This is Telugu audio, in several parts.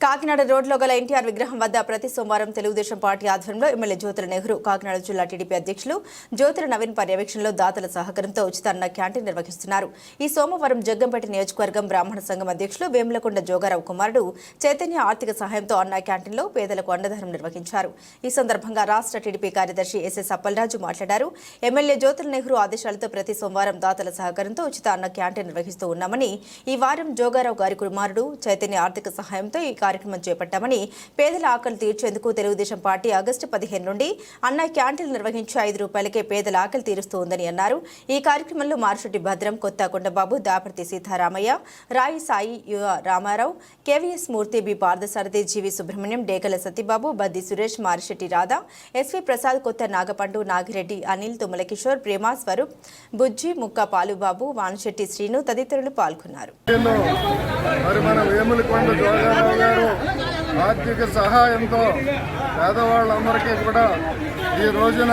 కాకినాడ రోడ్లో గల ఎన్టీఆర్ విగ్రహం వద్ద ప్రతి సోమవారం తెలుగుదేశం పార్టీ ఆధ్వర్యంలో ఎమ్మెల్యే జ్యోతుల నెహ్రూ కాకినాడ జిల్లా టీడీపీ అధ్యక్షులు జ్యోతుల నవీన్ పర్యవేక్షణలో దాతల సహకారంతో ఉచిత అన్న క్యాంటీన్ నిర్వహిస్తున్నారు. ఈ సోమవారం జగ్గంపేట నియోజకవర్గం బ్రాహ్మణ సంఘం అధ్యక్షులు వేములకొండ జోగారావు కుమారుడు చైతన్య ఆర్థిక సహాయంతో అన్న క్యాంటీన్లో పేదలకు అన్నదానం నిర్వహించారు. ఈ సందర్భంగా రాష్ట్ర టీడీపీ కార్యదర్శి ఎస్ఎస్ అప్పలరాజు మాట్లాడారు. ఎమ్మెల్యే జ్యోతుల నెహ్రూ ఆదేశాలతో ప్రతి సోమవారం దాతల సహకారంతో ఉచిత అన్న క్యాంటీన్ నిర్వహిస్తూ ఉన్నామని ఈ వారం జోగారావు గారి కుమారుడు చైతన్య ఆర్థిక సహాయంతో ఈ కార్యక్రమం చేపట్టామని పేదల ఆకలి తీర్చేందుకు తెలుగుదేశం పార్టీ ఆగస్టు పదిహేను నుండి అన్న క్యాంటీన్లు నిర్వహించి ఐదు రూపాయలకే పేదల ఆకలి తీరుస్తూ ఉందని అన్నారు. ఈ కార్యక్రమంలో మార్షెట్టి భద్రం కొత్త Kondababu Daparthi Seetharamaiah Rayi Sai Yuva Ramarao KVS Murthy B Parthasarathy GV Subrahmanyam Degala Satibabu Baddi Suresh Marisetti Radha SV Prasad Kotha Nagapandu Nagireddy Anil తుమ్మలకిషోర్ ప్రేమ స్వరూప్ బుజ్జి ముక్క పాలుబాబు వానశెట్టి శ్రీను తదితరులు పాల్గొన్నారు. ఆర్థిక సహాయంతో పేదవాళ్ళందరికీ కూడా ఈ రోజున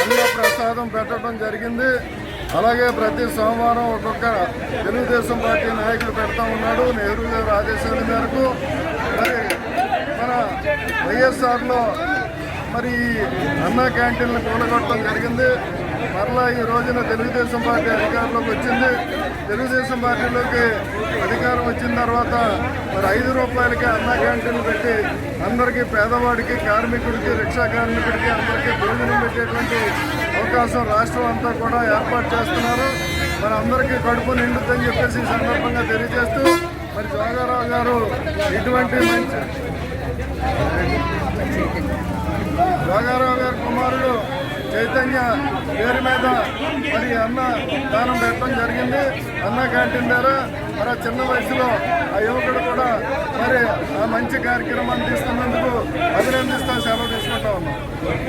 అన్న ప్రసాదం పెట్టడం జరిగింది. అలాగే ప్రతి సోమవారం ఒక్కొక్క తెలుగుదేశం పార్టీ నాయకులు పెడతా ఉన్నాడు నెహ్రూ గారు ఆదేశాల మేరకు. మరి మన వైఎస్ఆర్లో మరి ఈ అన్న క్యాంటీన్లు కూడగొట్టడం జరిగింది. మరలా ఈ రోజున తెలుగుదేశం పార్టీ అధికారంలోకి వచ్చింది. తెలుగుదేశం పార్టీలోకి అధికారం తర్వాత మరి ఐదు రూపాయలకి అన్న క్యాంటీన్లు పెట్టి అందరికీ పేదవాడికి కార్మికుడికి రిక్షా కార్మికుడికి అందరికీ భోజనం పెట్టేటువంటి అవకాశం రాష్ట్రం అంతా కూడా ఏర్పాటు చేస్తున్నారు. మరి అందరికీ కడుపు నిండుతుందని చెప్పేసి ఈ సందర్భంగా తెలియజేస్తూ మరి జోగారావు గారు ఇటువంటి మంచి జోగారావు గారి కుమారుడు చైతన్య పేరు మీద మరి అన్న దానం పెట్టడం జరిగింది. అన్న క్యాంటీన్ ద్వారా మరి చిన్న వయసులో ఆ యువకుడు కూడా మరి ఆ మంచి కార్యక్రమాన్ని తీసుకున్నందుకు అభినందిస్తా సెలవు తీసుకుంటా ఉన్నాం.